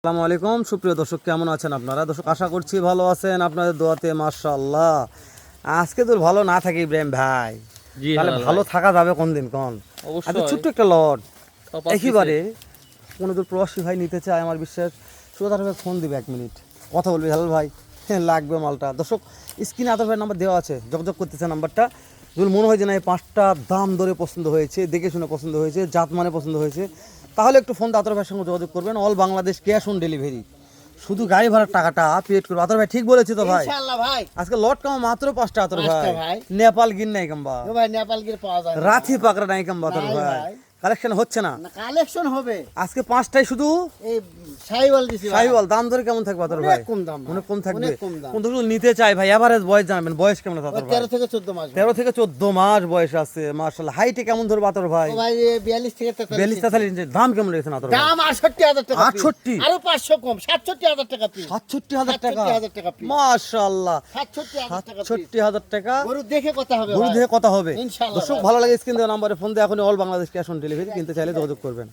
আসসালামু আলাইকুম। সুপ্রিয় দর্শক কেমন আছেন আপনারা? দর্শক আশা করছি ভালো আছেন। আপনাদের দোয়াতে মাশাআল্লাহ। আজকে তো ভালো না থাকি ইব্রাহিম ভাই। জি তাহলে ভালো থাকা যাবে কোন দিন কোন। আচ্ছা ছোট্ট একটা লট। একেবারে কোনো দূর প্রবাসী ভাই নিতে চায় আমার বিশ্বাস। শুধু তার ফোন দিবে এক মিনিট। কথা বলবি হ্যালো ভাই। হ্যাঁ লাগবে মালটা। দর্শক স্ক্রিনে আদার ভাই নাম্বার দেওয়া আছে। যোগাযোগ করতেছে নাম্বারটা। যদি মনে হয় যে না এই পাঁচটা দাম ধরে পছন্দ হয়েছে দেখে শুনে পছন্দ হয়েছে জাত মানে পছন্দ হয়েছে তাহলে একটু ফোন দাতর ভাইয়ের সঙ্গে যোগাযোগ করবেন। All Bangladesh cash on delivery শুধু গাড়ি ভাড়ার টাকাটা পেড করব। আতর ভাই ঠিক বলেছি তো ভাই। ভাই। আজকে লট কামা মাত্র পাঁচটা আতর ভাই। নেপাল গির নাই কাম্বা। ভাই নেপাল গির পাওয়া যায়। রাথি পাকড়া নাই কাম্বা আতর ভাই। কালেকশন হচ্ছে না। না কালেকশন হবে। আজকে পাঁচটাই শুধু এই সাইওয়াল দিছি ভাই। সাহিওয়াল দাম ধরে কেমন থাকবে আতর ভাই? কম দাম। অনেক কম থাকবে। কোন দুটো নিতে চাই ভাই? এভারেজ বয়স জানাবেন বয়স কেমন ভাই তেরো থেকে চোদ্দ মাস ভাই। তেরো থেকে চোদ্দ মাস বয়স আছে মার্শাল হাইটে কেমন ধরবে আতর ভাই? ভাই বিয়াল্লিশ থেকে তেতাল্লিশ বিয়াল্লিশ তেতাল্লিশ ইঞ্চি। দাম কেমন রেখেছেন আতর ভাই? দাম আটষট্টি হাজার টাকা piece। 68? আরও পাঁচশো কম সাতষট্টি হাজার টাকা পিস সাতষট্টি হাজার টাকা? 67,000 টাকা। মাশাল্লাহ সাতষট্টি হাজার টাকা piece। সাতষট্টি হাজার টাকা? গরু দেখে কথা হবে গরু দেখে কথা হবে। ইনশাআল্লাহ দর্শক ভালো লাগে স্ক্রিন দেওয়া নাম্বারে ফোন দিয়ে এখন all Bangladesh cash on delivery কিনতে চাইলে যোগাযোগ করবেন।